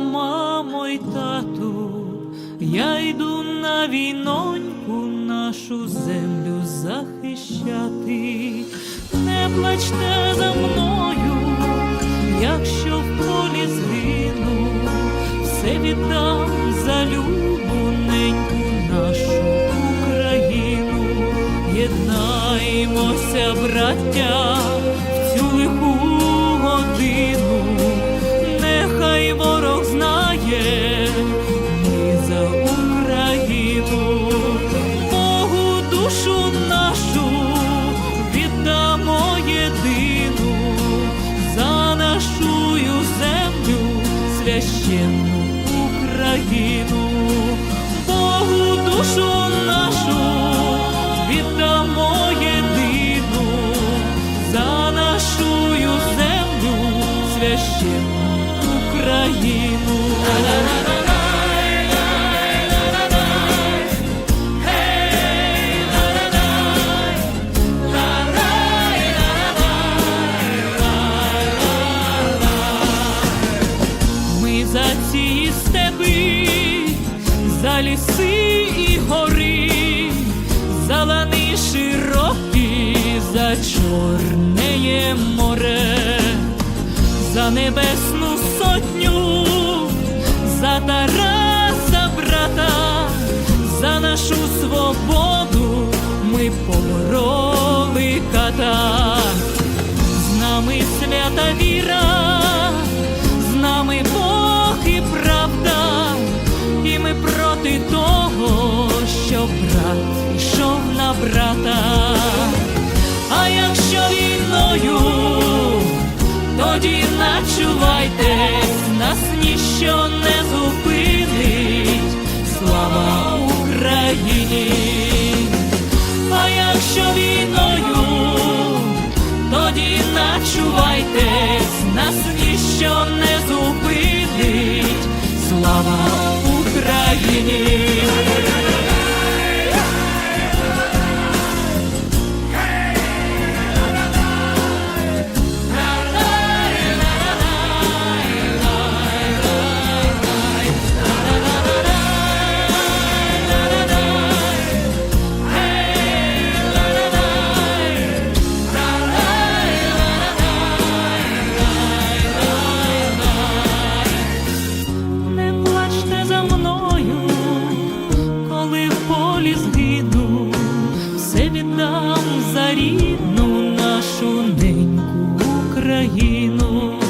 мамо й тату, я йду на війноньку нашу землю захищати, не плачте за мною, якщо в полі згину, все віддам за любов. Священну Україну, Богу душу нашу віддамо єдину за нашу землю священну Україну. За ліси і гори, за лани широкі, за чорнеє море, за небесну сотню, за Тараса брата, за нашу свободу ми побороли ката. З нами свята віра, брат на брата. А якщо війною, тоді начувайтесь, нас ніщо не зупинить. Слава Україні! А якщо війною, тоді начувайтесь, нас ніщо не зупинить. Слава Україні! Україну.